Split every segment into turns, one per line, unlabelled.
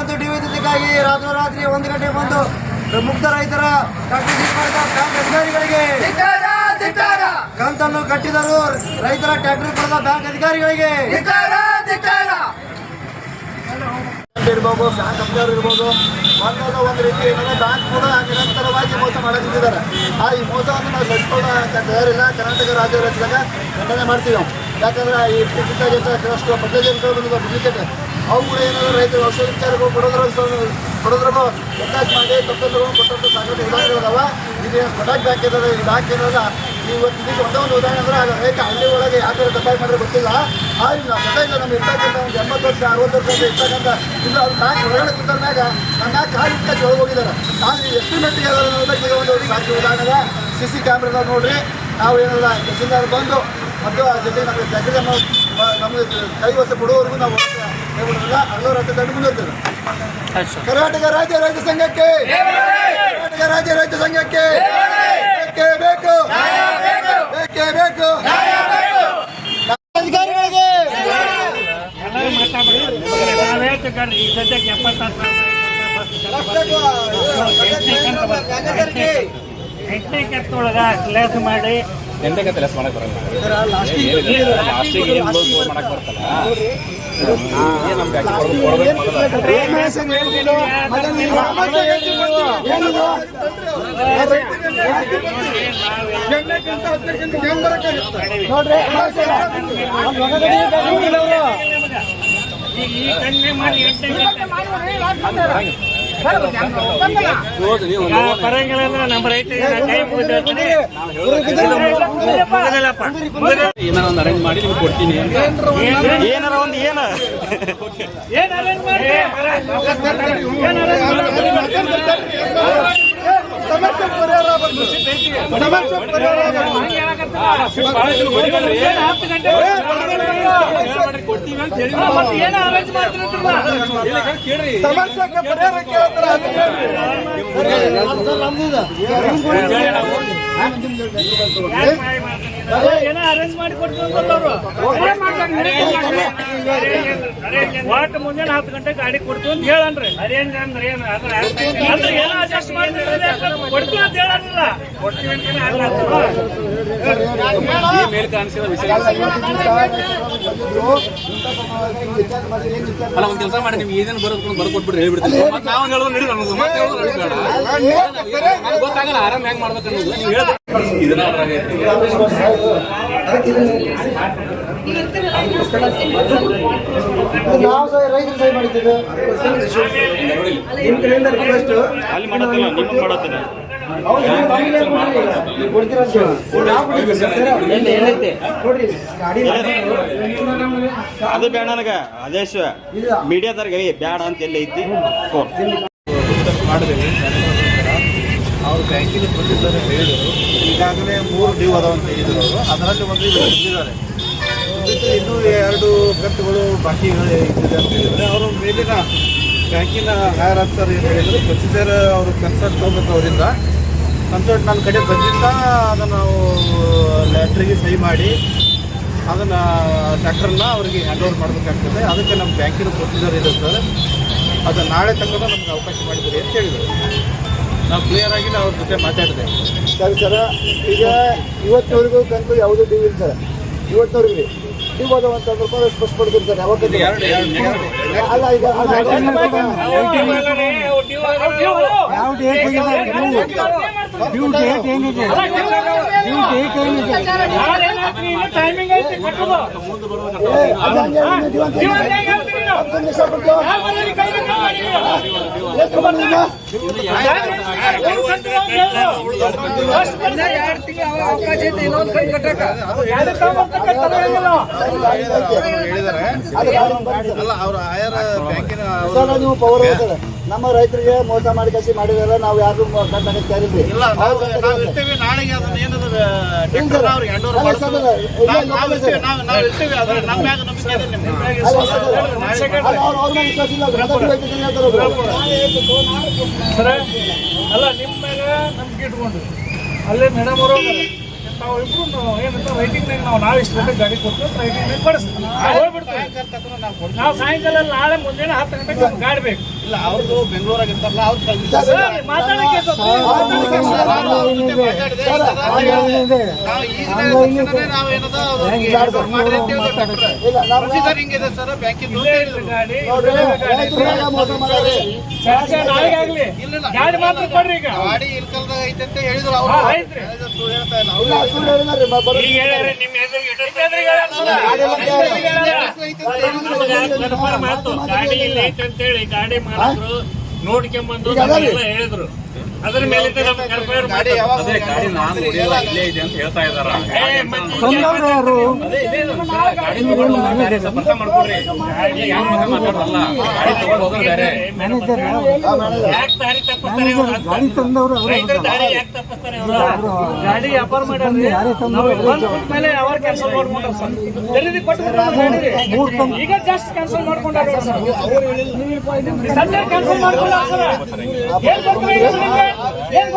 ಒಂದೇ ಡಿ ಡಿವಿದಿದ್ದಕ್ಕಾಗಿ ರಾತ್ರೋರಾತ್ರಿ ಒಂದು ಗಂಟೆ ಬಂದು ಮುಗ್ಧ ರೈತರ ಅಧಿಕಾರಿಗಳಿಗೆ. ಕಂತನ್ನು ಕಟ್ಟಿದರು ರೈತರ ಟ್ಯಾಕ್ಟರ್ ಪಡೆದ ಬ್ಯಾಂಕ್ ಅಧಿಕಾರಿಗಳಿಗೆ. ಇರ್ಬೋದು ಬ್ಯಾಂಕ್ ಕಂಪ್ನಿಯವರು ಇರ್ಬೋದು ಒಂದಲ್ಲ ಒಂದು ರೀತಿ ಏನಂದ್ರೆ ಬ್ಯಾಂಕ್ ಕೂಡ ನಿರಂತರವಾಗಿ ಮೋಸ ಮಾಡಲಿದ್ದಾರೆ ಆ ಈ ಮೋಸವನ್ನು ನಾವು ಸಹಿಸ್ಕೊಳ್ಳೋಕೆ ತಯಾರಿಲ್ಲ ಕರ್ನಾಟಕ ರಾಜ್ಯ ರಚಿಸಿದಾಗ ಖಂಡನೆ ಮಾಡ್ತೀವಿ ನಾವು ಯಾಕಂದ್ರೆ ಈ ಇತ್ತೀಚೆಗೆ ಕೆಲವಷ್ಟು ಪರ್ಸೆಂಟೇಜ್ಗಳು ಬಂದಿದೆ ಡೂಪ್ಲಿಕೇಟ್ ಅವು ಕೂಡ ಏನಾದ್ರು ರೈತರು ವರ್ಷ ವಿಚಾರಗಳು ಕೊಡೋದ್ರ ಕೊಡೋದ್ರೂ ಎಂದಾಜ್ ಮಾಡಿ ತಪ್ಪು ಕೊಟ್ಟಂತ ಸಾಕಷ್ಟು ಉದಾಹರಣೆಗಳದಾವ ಇದು ಕೊಡಾಕ್ ಬ್ಯಾಂಕ್ ಇದ್ದಾರೆ ಬ್ಯಾಂಕ್ ಏನಲ್ಲ ಇವತ್ತು ಒಂದೇ ಒಂದು ಉದಾಹರಣೆ ಅಂದ್ರೆ ಆಗ ರೈತ ಹಳ್ಳಿ ಒಳಗೆ ಯಾವ ಥರ ಮಾಡಿದ್ರೆ ಗೊತ್ತಿಲ್ಲ. ಆದ್ರೆ ನಾವು ಸದಾ ನಮ್ಮ ಇರ್ತಕ್ಕಂಥ ಒಂದು ಎಂಬತ್ತು ವರ್ಷ, ಅರವತ್ತು ವರ್ಷ ಇರ್ತಕ್ಕಂಥ ಇಲ್ಲ, ಅವ್ರು ಬ್ಯಾಂಕ್ ಹೊರಗಡೆ ಕುಂತಾಗ ನನ್ನ ಕಾಲು ಇಟ್ಕೊಂಡು ಒಳಗೆ ಹೋಗಿದ್ದಾರೆ. ಆದ್ರೆ ಎಷ್ಟು ಮಟ್ಟಿಗೆ ಅದಾರ ಒಂದು ಸಾಕ್ಷಿ ಉದಾಹರಣೆ ಸಿ ಸಿ ಕ್ಯಾಮ್ರಾದಾಗ ನೋಡ್ರಿ. ನಾವು ಏನಲ್ಲ, ತಹಸೀಲ್ದಾರ್ ಬಂದು ಮತ್ತು ಆ ಜೊತೆ ನಮಗೆ ಜಗದ ನಮಗೆ ಕೈ ವರ್ಷ ಕೊಡುವವರೆಗೂ ನಾವು ಅಲ್ಲೋ ರೈತ ದಂಡು ಮುಂದಿರ್ತೇವೆ ಕರ್ನಾಟಕ ರಾಜ್ಯ ರೈತ ಸಂಘಕ್ಕೆ. ಕರ್ನಾಟಕ ರಾಜ್ಯ ರೈತ ಸಂಘಕ್ಕೆ. ಬೇಕೇ ಬೇಕು. ಬೇಕೇ ಬೇಕು. ಅಧಿಕಾರಿಗಳಿಗೆ.
ಎಂಟನೇ ಕೆತ್ತೊಳಗ ಲೇಸ್ ಮಾಡಿ
ಎಂಟಕ್ಕೆ ಕೆಲಸ ಮಾಡಕ್ ಬರಲ್ಲ ಲಾಸ್ಟಿಗೆ ಏನು ಮಾಡಕ್ ಬರ್ತಲ್ಲ. ಏನ್
ಅಂದ್ರೆ ನಮ್ಮ
ಒಂದು ಅರೇಂಜ್ ಮಾಡಿ ನಿಮ್ಗೆ ಕೊಡ್ತೀನಿ
ಏನಾರ ಒಂದು ಏನ ಏನ್ ಅರೇಂಜ್ ಮಾಡಿ ಏನ್ ಪರಿಹಾರ ಹತ್ತು ಗಂಟೆ ಪರಿಹಾರ ಅರೇಂಜ್ ಮಾಡ್ತಿರಲ್ಲ
ಕೇಳ್ರಿ
ಏನೋ ಅರೇಂಜ್ ಮಾಡಿ ಕೊಡ್ತೀವಿ ಒಟ್ಟು ಮುಂಜಾನೆ ಹತ್ತು ಗಂಟೆ ಗಾಡಿ ಕೊಡ್ತೀವಿ ಅಂತ ಹೇಳನ್ರಿ. ಅರೇಂಜ್ ಅಂದ್ರೆ ಏನು ಅದ್ರ ಅಂದ್ರೆ ಏನೋ ಅಡ್ಜಸ್ಟ್ ಮಾಡ್ತೀವಿ ಕೊಡ್ತೀವಿ ಅಂತ ಹೇಳಲ್ಲ ಕೊಡ್ತೀವಿ
ಮೇಲೆ ಕಾಣಿಸಿದ ವಿಷಯ. ಅಲ್ಲ ಒಂದು ಕೆಲಸ ಮಾಡಿ ನಿಮ್ಗೆ ಏನೇನು ಬರೋದು ಬರ್ದು ಕೊಟ್ಬಿಟ್ರೆ ಹೇಳ್ಬಿಡ್ತೀನಿ. ಮತ್ತೆ ನಾವು ಹೇಳೋದು ನಡಿ ನಮ್ಗೆ ಮತ್ತೆ ಹೇಳೋದು ನಡಿಬೇಡ ಗೊತ್ತಾಗಲ್ಲ ಆರಾಮ್ ಹೆಂಗ್ ಮಾಡ್ಬೇಕು ಅನ್ನೋದು ನೀವು ಹೇಳ್ಬೇಕು. ಅಲ್ಲಿ
ಅದು ಬೇಡ ನನಗ ಆದೇಶ ಮೀಡಿಯಾದವ್ರಿಗೆ ಬೇಡ ಅಂತ ಎಲ್ಲ ಐತಿ
ಮಾಡಿದ್ದೇವೆ ಅವ್ರು ಬ್ಯಾಂಕಿನ ಪ್ರತಿ ಹೇಳಿದರು. ಈಗಾಗಲೇ ಮೂರು ಡ್ಯೂ ಅದಾವ ಅಂತ ಹೇಳಿದರು ಅದರಲ್ಲಿ ಒಂದು ಇದ್ದಾರೆ ಇನ್ನು ಎರಡು ಕಂತುಗಳು ಬಾಕಿ ಇದ್ದಿದೆ ಅಂತ ಹೇಳಿದರೆ ಅವರು ಮೇಲಿನ ಬ್ಯಾಂಕಿನ ಹೈಯರ್ ಆಫೀಸರ್ ಏನು ಹೇಳಿದರು? ಪ್ರೊಸೀಜರ್ ಅವರು ಕನ್ಸಲ್ಟ್ ತೊಗೋಬೇಕು ಅವರಿಂದ. ಕನ್ಸಲ್ಟ್ ನನ್ನ ಕಡೆ ಬಂದಿದ್ದ ಅದನ್ನು ನಾವು ಲ್ಯಾಟ್ರಿಗೆ ಸಹಿ ಮಾಡಿ ಅದನ್ನು ಡಾಕ್ಟರ್ನ ಅವರಿಗೆ ಹ್ಯಾಂಡ್ ಓವರ್ ಮಾಡಬೇಕಾಗ್ತದೆ. ಅದಕ್ಕೆ ನಮ್ಮ ಬ್ಯಾಂಕಿನ ಪ್ರೊಸೀಜರ್ ಇದೆ ಸರ್. ಅದು ನಾಳೆ ತನಕ ನಮ್ಗೆ ಅವಕಾಶ ಮಾಡಿದ್ದೀರಿ ಅಂತ ಹೇಳಿದರು. ನಾವು ಕ್ಲಿಯರ್ ಆಗಿ ಅವ್ರ ಜೊತೆ ಮಾತಾಡಿದೆ.
ಸರಿ ಸರ ಈಗ ಇವತ್ತಿನವರೆಗೂ ಕಂತು ಯಾವುದೂ ಡ್ಯೂ ಇಲ್ಲ ಸರ್ ಇವತ್ತಿನವರೆಗೆ ಡ್ಯೂ ಅದಾವ ಅಂತ ಸರ್
ಎರಡು
ಅಲ್ಲ ಈಗ
ಯಾವ ಡೇಟ್ ಡ್ಯೂ ಡೇಟ್ ಏನಿದೆ ಡ್ಯೂ ಡೇಟ್ ಏನಿದೆ ಟೈಮಿಂಗ್ ಐತಿ
ಅಲ್ಲ ಅವ್ರ ಆಯರ್ ಬ್ಯಾಂಕಿನ
ಸರ್ ನೀವು ಪವರ್ ನಮ್ಮ ರೈತರಿಗೆ ಮೋಸ ಮಾಡಿ ಕಸಿ ಮಾಡಿದಾರೆ ನಾವು ಯಾರು ಕಟ್ಟಾಕ ತಯಾರಿದ್ವಿ
ಇಲ್ಲ
ಸರ್, ಅಲ್ಲ,
ನಮ್ಮ ನಿಮ್ಗೆ
ಮೇಲೆ ನಂಬಿಕೆ ಇಟ್ಕೊಂಡು. ಅಲ್ಲೇ ಮೇಡಮ್ ಅವರು ನಾವು ಇಬ್ರು ಏನಂತ ರೈಟಿಂಗ್ ನಾವು ನಾವು ಇಷ್ಟು ಗಂಟೆ ಗಾಡಿ ಕೊಟ್ಟು ರೈಟಿಂಗ್ ನಾಗ ಕೊಡಿಸ್ತೀವಿ ನಾವು
ಸಾಯಂಕಾಲ
ನಾಳೆ ಮುಂದಿನ ಹತ್ತು ಗಂಟೆಗೆ ಗಾಡಿ ಬೇಕು.
ಇಲ್ಲ ಅವ್ರದ್ದು ಬೆಂಗಳೂರಾಗ ಇರ್ತಾರಲ್ಲ ಅವ್ರು
ಗಾಡಿ
ನೋಡ್ರಿ
ಗಾಡಿ
ರೈತರೆಲ್ಲ ಮೋಸ ಮಾಡ್ಯಾರಿ
ಚರ್ಚೆ
ಇಲ್ಲ,
ಗಾಡಿ ಮಾತ್ರ ಕೊಡ್ರಿ ಈಗ?
ಗಾಡಿ ಇಲ್ಕಲ್ದಾಗ ಐತೆ ಅಂತ ಹೇಳಿದ್ರು ಅವ್ರು. ಹೇಳ್ತಾ ಇಲ್ಲ.
ಇಲ್ಲ
ಅವ್ರು
ಸುಳ್ಳು ಹೇಳಿದಾರೆ ಮ- ಬರೋದು
ನಿಮ್ಮ ಎದುರಿಗೆ
ಕನ್ಫರ್ಮ್ ಆಯ್ತು ಗಾಡಿ ಲೇಟ್ ಅಂತ ಅಂತೇಳಿ ಗಾಡಿ ಮಾಡಿದ್ರು ನೋಡ್ಕೊಂಬಂದು. ಹೇಳಿದ್ರು ಅದ್ರ ಮೇಲೆ
ಗಾಡಿ ತಂದವರು
ಅದೇ ಗಾಡಿ ನಾನು ನೋಡಿಲ್ಲ ಇಲ್ಲೇ ಇದೆ ಅಂತ ಹೇಳ್ತಾ ಇದಾರ. ಗಾಡಿ ತಗೊಂಡು ಬೇರೆ ಸಂಪರ್ಕ ಮಾಡ್ಕೊಡ್ರಿ. ಗಾಡಿ ಯಾವ ಮಾತು ಮಾತಾಡಲ್ಲ. ಗಾಡಿ ತಗೊಂಡು ಹೋಗೋದು ಬೇರೆ
ಹಾ, ಮಾಡಿದ್ರು.
ಯಾಕೆ ದಾರಿ ತಪ್ಪಿಸ್ತಾರೆ ಇವ್ರು ಅಂತ. ರೈತರ ದಾರಿ ಯಾಕೆ ತಪ್ಪಿಸ್ತಾರೆ
ಗಾಡಿ ವ್ಯಾಪಾರ ಮಾಡಿ ಬಿಟ್ಟ ಮೇಲೆ ಕ್ಯಾನ್ಸಲ್ ಮಾಡ್ಕೊಂಡ್ರ ಸರ್. ಕೊಟ್ಟು ಈಗ ಜಸ್ಟ್ ಕ್ಯಾನ್ಸಲ್ ಮಾಡ್ಕೊಂಡಾರ ನೋಡಿ ಸರ್. Cancel sir. ಏನ್? ಏನ್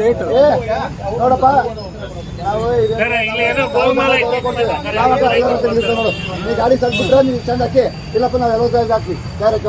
ಡೇಟ್ ನೋಡಪ್ಪ ಗಾಡಿ ಸಲ್ಬಿಟ್ರೆ ನೀವು ಚೆಂದಕ್ಕೆ ಇಲ್ಲಪ್ಪ ನಾವು ಎಲ್ಲ
ಹಾಕಿ.
ಡೈರೆಕ್ಟ್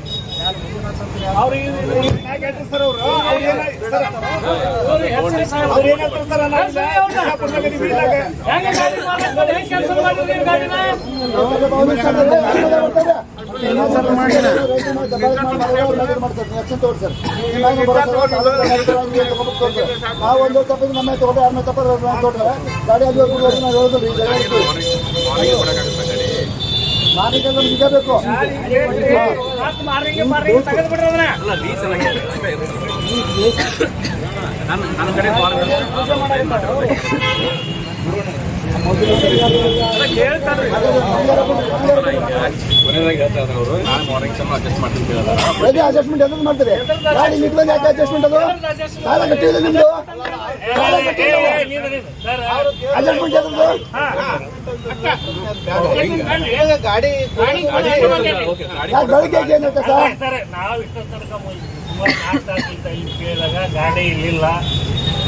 ಒಂದು ತಪ್ಪಿದ್ರೆ ನಮ್ಮ ತೋಟ ಆಮೇಲೆ ತಪ್ಪ ತೋಟ ಗಾಡಿ ಅಲ್ಲಿ ಹೋಗಿ ನಾವು ಹೇಳೋದಿಲ್ಲ ಈ ಜಾಗ ಇಟ್ಟು. ಮಾಲೀಕರು ನಮ್ಗೆ ಇದೇ ಬೇಕು
ಮಾತು ಮಾರಿಂಗೆ ಮಾರಿಂಗೆ ತೆಗೆದು ಬಿಡ್ರಿ ಅದನ್ನ
ಅಲ್ಲ ಲೀಸ್ ಏನಾಗಿದೆ ಅಷ್ಟೇ ಇರೋದು. ನನ್ನ ನನ್ನ ಕಡೆ
ಅಡ್ಜಸ್ಟ್ಮೆಂಟ್ ಎದುರು ಮಾಡ್ತೀರಿ? ಗಾಡಿ ನಿಂತ್ಕೊಂಡು ಯಾಕೆ ಅಡ್ಜಸ್ಟ್ಮೆಂಟ್ ಅದು? ಸಾಲ ಕಟ್ಟಿಲ್ಲ ನಿಮ್ದು? ಅಡ್ಜಸ್ಟ್ಮೆಂಟ್
ಈಗ ಗಾಡಿ
ಬೆಳಗ್ಗೆ ಏನಂತ ಸರ್
ಕೇಳಿದಾಗ ಗಾಡಿ ಇಲ್ಲಿಲ್ಲ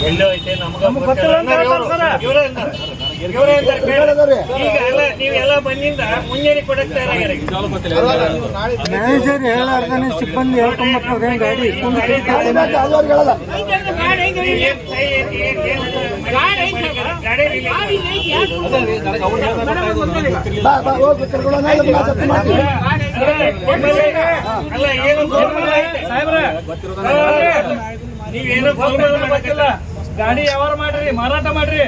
ಎಲ್ಲೋ ಐತೆ ನಮ್ಗ ಬಂದಿಂದ ಮುಂಜಾನೆ ಕೊಡಕ್ಕೆ
ಮ್ಯಾನೇಜರ್ ಹೇಳಾರ್ದಾನೆ ಸಿಬ್ಬಂದಿ ಹೇಳ್ಕೊಂಬರ್ತಾರೆ ಗಾಡಿ
ನೀವೇನೋ ಗೋಲ್ಮಾಲ
ಗೊತ್ತಿಲ್ಲ. ಗಾಡಿ ವ್ಯವಹಾರ ಮಾಡ್ರಿ ಮಾರಾಟ ಮಾಡ್ರಿ.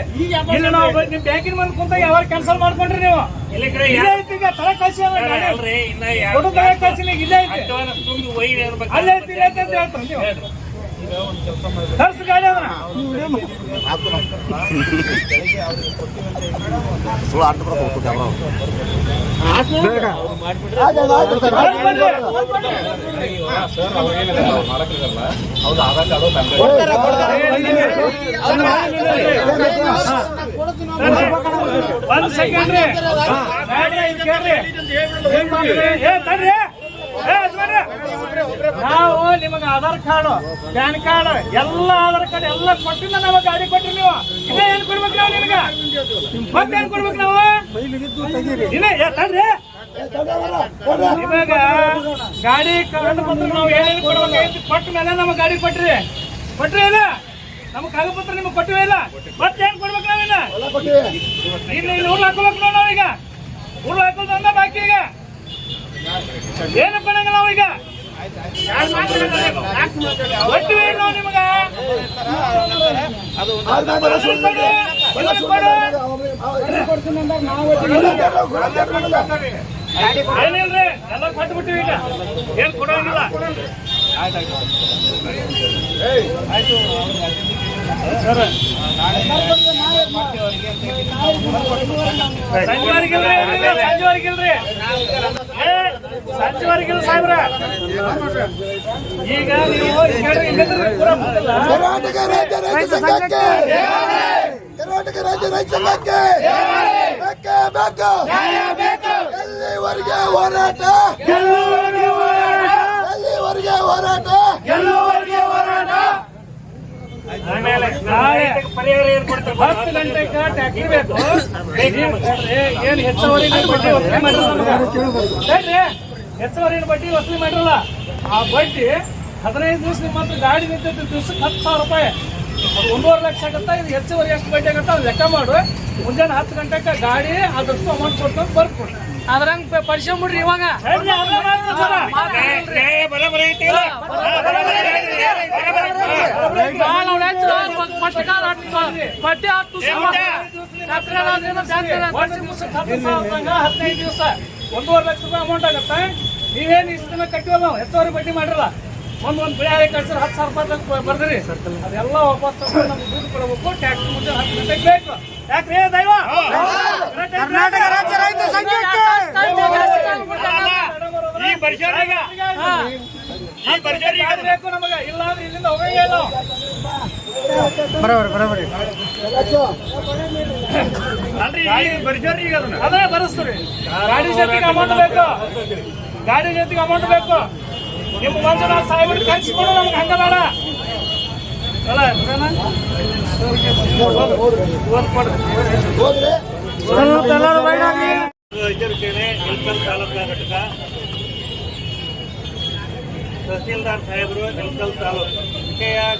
ಇಲ್ಲಿ ನಾವು ನಿಮ್ ಬ್ಯಾಂಕಿನ ಮುಂದೆ ಕುಂತ ಯಾವಾಗ ಕ್ಯಾನ್ಸಲ್ ಮಾಡ್ಕೊಂಡ್ರಿ ನೀವು.
ಇಲ್ಲಿ
ಐತಿ ಈಗ ತಲೆ ಕಳ್ಸಿ ಗಾಡಿ. ತಲೆ ಕಳ್ಸಿ ಇಲ್ಲೇ ಐತಿ. ಅಲ್ಲೇ ಐತಿ ಇಲ್ಲೇ ಐತಿ ಅಂತ ಹೇಳ್ತಾರೆ ನೀವು.
ತಂದೆ
ಒಂದ್ ಸೆಕೆಂಡ್ ರೀ ಗಾಡಿ ಐತಿ ಕೇಳ್ರಿ ಏನ್ ಮಾಡ್ರಿ? ಏ ತಡ್ರಿ ನಿಮಗೆ ಆಧಾರ್ ಕಾರ್ಡ್, ಪ್ಯಾನ್ ಕಾರ್ಡ್, ಎಲ್ಲ ಆಧಾರ್ ಕಾರ್ಡ್ ಎಲ್ಲ ಕೊಟ್ಟಿಂದ ನಾವು ಗಾಡಿ ಕೊಟ್ರಿ ನೀವು. ಇನ್ನ ಏನ್ ಕೊಡ್ಬೇಕು ನಾವು ನಿನಗ? ಮತ್ತೇನ್ ಕೊಡ್ಬೇಕು ನಾವು? ಇನ್ನ ತಡ್ರಿ. ಇವಾಗ ಗಾಡಿ ಕಂಡು ಬಂದ್ರೆ ನಾವು ಏನೇನು ಕೊಡ್ಬೇಕು ಕೊಟ್ಟ ಮೇಲೆ ನಮಗೆ ಗಾಡಿ ಕೊಟ್ರಿ. ಕೊಟ್ರಿ ಇಲ್ಲ ನಮ್ಗೆ ಕಾಗದ ಪತ್ರ ನಿಮಗೆ ಕೊಟ್ಟಿವೆ ಇಲ್ಲ. ಮತ್ತೇನ್ ಕೊಡ್ಬೇಕು ನಾವಿನ್ನ ಇನ್ನು? ಇಲ್ಲಿ ಊರ್ ಹಾಕೋಬೇಕು ನೋಡ ನಾವೀಗ. ಊರ್ ಹಾಕೋದು ಅಂದ ಬಾಕಿ ಈಗ. ಏನಪ್ಪ ನಾವೀಗ? ಏನಿಲ್ರಿ ಎಲ್ಲ ಕೊಟ್ಟು ಬಿಟ್ಟಿವಿ ಈಗ ಏನ್ ಕೊಡೋಂಗಿಲ್ಲ ಸಂಜೆವರೆಗಿಲ್ರಿ ಸಂಜೆವರೆಗಿಲ್ರಿ ಸಂಜೆವರೆಗಿಲ್ಲ ಸಾಹೇಬ್ರ. ಈಗ ನೀವು
ಕರ್ನಾಟಕ ರಾಜ್ಯ ರೈತ ಸಂಘಕ್ಕೆ! ಕರ್ನಾಟಕ ರಾಜ್ಯ ರೈತ ಸಂಘಕ್ಕೆ! ಬೇಕೇ ಬೇಕು! ಎಲ್ಲಿವರೆಗೆ ಹೋರಾಟ? ಎಲ್ಲಿವರೆಗೆ ಹೋರಾಟ?
ಆಮೇಲೆ ನಾಳೆ ಪರಿಹಾರ ಏನ್ ಕೊಡ್ತಾರೆ ಹತ್ತು ಗಂಟೆಗೆ ಟ್ಯಾಕ್ಸಿ ಬೇಕು ಏನ್ ಹೆಚ್ಚುವರಿ ಹೆಚ್ಚುವರಿ ಬಡ್ಡಿ ವಸೂಲಿ ಮಾಡಿರಲ್ಲ. ಆ ಬಡ್ಡಿ ಹದಿನೈದು ದಿವಸ ನಿಮ್ಮ ಹತ್ರ ಗಾಡಿ ನಿಂತೈತಿ ದಿವ್ಸಕ್ಕೆ ಹತ್ತು ಸಾವಿರ ರೂಪಾಯಿ. ಒಂದೂವರೆ ಲಕ್ಷ ಆಗುತ್ತಾ ಇದು ಹೆಚ್ಚುವರಿ ಎಷ್ಟು ಬಡ್ಡಿ ಆಗುತ್ತೆ ಅದು ಲೆಕ್ಕ ಮಾಡು ಮುಂಜಾನೆ ಹತ್ತು ಗಂಟೆಗೆ ಗಾಡಿ ಅದಷ್ಟು ಅಮೌಂಟ್ ಕೊಟ್ಟು ಬರ್ಕೊಡಿ
ಅದ್ರಂಗ್ ಪರಿಶ್ರಮ ಇವಾಗ
ಮಾಡ್ರಿ ಸರ.
ಬಡ್ಡಿ ಹತ್ತು
ಹದಿನೈದು ದಿವಸ ಒಂದೂವರೆ ಲಕ್ಷ ರೂಪಾಯಿ ಅಮೌಂಟ್ ಆಗುತ್ತೆ ನೀವೇನು ಇಷ್ಟು ದಿನ ಕಟ್ಟಿವಲ್ಲ ನಾವು ಹೆಚ್ಚುವರಿ ಬಡ್ಡಿ ಮಾಡಿರಲ್ಲ ಒಂದ್ ಒಂದ್ ಬಿಳಿ ಕಳ್ಸಿದ್ರೆ ಹತ್ತು ಸಾವಿರ ರೂಪಾಯಿ ಬರ್ದಿರಿ. ಅದೆಲ್ಲ ವಾಪಸ್ ತಗೊಂಡು ನಮ್ಗೆ ದುಡ್ಡು ಕೊಡಬೇಕು. ಟ್ಯಾಕ್ಸ್ ಮುಂದೆ ಹತ್ತು ಗಂಟೆಗೆ ಬೇಕು. ಯಾಕ್ರಿ? ದೈವ?
ಕರ್ನಾಟಕ ರಾಜ್ಯ ರೈತ ಸಂಘಕ್ಕೆ.
ಈ ಪರಿಸರ ಬೇಕು ನಮಗೆ. ಇಲ್ಲ ಅಂದ್ರೆ ಇಲ್ಲಿಂದ ಹೋಗಂಗೇ ಇಲ್ಲ. ನಾವು.
ಬರೋಬರಿ ಬರೋಬರಿ
ಅದೇ ಬರಸ್ತೀರಿ. ಗಾಡಿ ಜೊತೆಗೆ ಅಮೌಂಟ್ ಬೇಕು. ಗಾಡಿ ಜೊತೆಗೆ ಅಮೌಂಟ್ ಬೇಕು. ನಿಮ್ಮ ಮಂಜುನಾಥ್ ಸಾಹೇಬ್ರು ಕಳ್ಸಿಕೊಡು ನಮ್ಗೆ, ಹಂಗ ಬೇಡ. ಅಲ್ಲ
ಘಟಕ ತಹಸೀಲ್ದಾರ್ ಸಾಹೇಬರು ಇಳಕಲ್ ತಾಲೂಕು.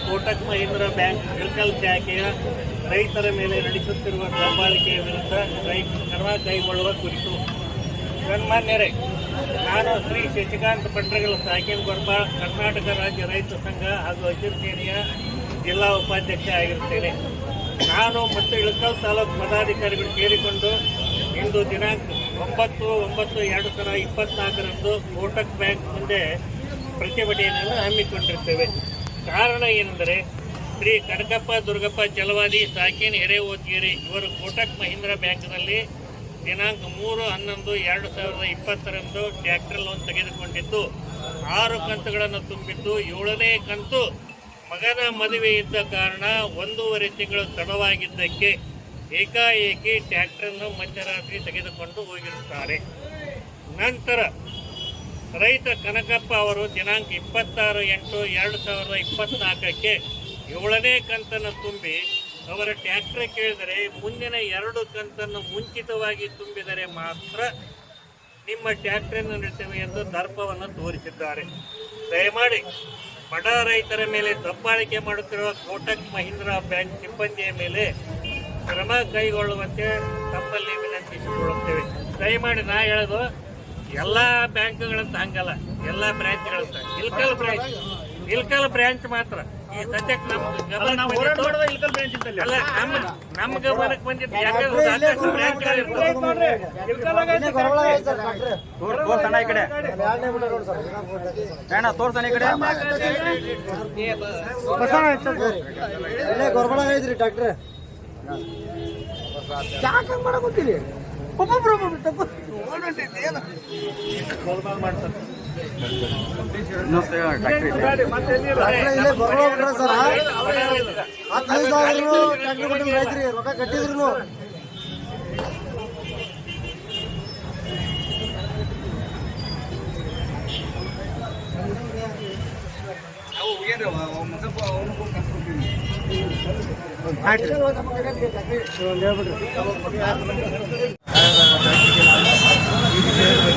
ಕೋಟಕ್ ಮಹೀಂದ್ರ ಬ್ಯಾಂಕ್ ಇಳಕಲ್ ಶಾಖೆಯ ರೈತರ ಮೇಲೆ ನಡೆಸುತ್ತಿರುವ ದಬ್ಬಾಳಿಕೆಯ ವಿರುದ್ಧ ರೈತ ಕ್ರಮ ಕೈಗೊಳ್ಳುವ ಕುರಿತು ಸನ್ಮಾನ್ಯರೇ ನಾನು ಶ್ರೀ ಶಶಿಕಾಂತ್ ಪಂಡ್ರಗಲ್ ಸಾಕಿನ್ ಗೊರ್ಬಾಳ್ ಕರ್ನಾಟಕ ರಾಜ್ಯ ರೈತ ಸಂಘ ಹಾಗೂ ಹಸಿರು ಸೇನೆಯ ಜಿಲ್ಲಾ ಉಪಾಧ್ಯಕ್ಷ ಆಗಿರುತ್ತೇನೆ. ನಾನು ಮತ್ತು ಇಳಕಲ್ ತಾಲೂಕು ಪದಾಧಿಕಾರಿಗಳು ಸೇರಿಕೊಂಡು ಇಂದು ದಿನಾಂಕ ಒಂಬತ್ತು ಒಂಬತ್ತು, ಎರಡು ಸಾವಿರ ಇಪ್ಪತ್ನಾಲ್ಕರಂದು ಕೋಟಕ್ ಬ್ಯಾಂಕ್ ಮುಂದೆ ಪ್ರತಿಭಟನೆಯನ್ನು ಹಮ್ಮಿಕೊಂಡಿರ್ತೇವೆ. ಕಾರಣ ಏನೆಂದರೆ, ಶ್ರೀ ಕನಕಪ್ಪ ದುರ್ಗಪ್ಪ ಚಲವಾದಿ ಸಾಕಿನ್ ಹಿರೇಓದ್ಗೇರಿ ಇವರು ಕೋಟಕ್ ಮಹೀಂದ್ರ ಬ್ಯಾಂಕ್ನಲ್ಲಿ ದಿನಾಂಕ ಮೂರು, ಹನ್ನೊಂದು, ಎರಡು ಸಾವಿರದ ಇಪ್ಪತ್ತರಂದು ಟ್ರ್ಯಾಕ್ಟರ್ ಲೋನ್ ತೆಗೆದುಕೊಂಡಿದ್ದು ಆರು ಕಂತುಗಳನ್ನು ತುಂಬಿದ್ದು ಏಳನೇ ಕಂತು. ಮಗನ ಮದುವೆ ಇದ್ದ ಕಾರಣ ಒಂದೂವರೆ ತಿಂಗಳು ತಡವಾಗಿದ್ದಕ್ಕೆ ಏಕಾಏಕಿ ಟ್ರ್ಯಾಕ್ಟರನ್ನು ಮಧ್ಯರಾತ್ರಿ ತೆಗೆದುಕೊಂಡು ಹೋಗಿರುತ್ತಾರೆ. ನಂತರ ರೈತ ಕನಕಪ್ಪ ಅವರು ದಿನಾಂಕ ಇಪ್ಪತ್ತಾರು ಎಂಟು, ಎರಡು ಸಾವಿರದ ಇಪ್ಪತ್ತ್ನಾಲ್ಕಕ್ಕೆ ಏಳನೇ ಕಂತನ್ನು ತುಂಬಿ ಅವರ ಟ್ಯಾಕ್ಟರ್ ಕೇಳಿದರೆ ಮುಂದಿನ ಎರಡು ಕಂತನ್ನು ಮುಂಚಿತವಾಗಿ ತುಂಬಿದರೆ ಮಾತ್ರ ನಿಮ್ಮ ಟ್ಯಾಕ್ಟ್ರನ್ನು ನೀಡ್ತೇವೆ ಎಂದು ದರ್ಪವನ್ನು ತೋರಿಸಿದ್ದಾರೆ. ದಯಮಾಡಿ ಬಡ ರೈತರ ಮೇಲೆ ದಬ್ಬಾಳಿಕೆ ಮಾಡುತ್ತಿರುವ ಕೋಟಕ್ ಮಹೀಂದ್ರಾ ಬ್ಯಾಂಕ್ ಸಿಬ್ಬಂದಿಯ ಮೇಲೆ ಕ್ರಮ ಕೈಗೊಳ್ಳುವಂತೆ ತಮ್ಮಲ್ಲಿ ವಿನಂತಿಸಿಕೊಳ್ಳುತ್ತೇವೆ. ದಯಮಾಡಿ ನಾ ಹೇಳೋದು, ಎಲ್ಲ ಬ್ಯಾಂಕ್ಗಳಂತ ಹಂಗಲ್ಲ, ಎಲ್ಲ ಬ್ರಾಂಚ್ಗಳಂತ. ಇಲ್ಕಲ್ ಬ್ರಾಂಚ್ ಇಲ್ಕಲ್ ಬ್ರಾಂಚ್ ಮಾತ್ರ. ಈ
ತೋರ್ಸಣ ಕಡೆ. ಅಣ್ಣ ತೋರ್ಸಣ ಈ ಕಡೆ.
ಇಲ್ಲೇ ಗೊರ್ಬಳ ಐತ್ರಿ ಡಾಕ್ಟ್ರೆ ಯಾಕೆ ಹಂಗೆ ಮಾಡಕತ್ತೀರಿ ಒಬ್ಬೊಬ್ರು ಒಬ್ಬೊಬ್ರು ತಗೋ.
ಇನ್ನೊಂದ್ಸಲ ಟ್ಯಾಕ್ಟ್ರಿ ಇದೆ.
ಗಾಡಿ ಮತ್ತೆ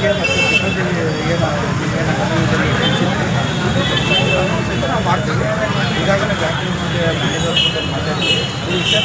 ಎಲ್ಲಿಲ್ಲ.
ಮತ್ತು ಗೊರ್ಬಳ ಏನು ಕಟ್ಟಿದ್ರು
ಮಾಡ್ತೀವಿ ಈಗಾಗಲೇ ಬ್ಯಾಂಕಿನ ಮುಂದೆ ಮ್ಯಾನೇಜರ್ ಮುಂದೆ ಮಾತಾಡಿ ಈ ವಿಷಯ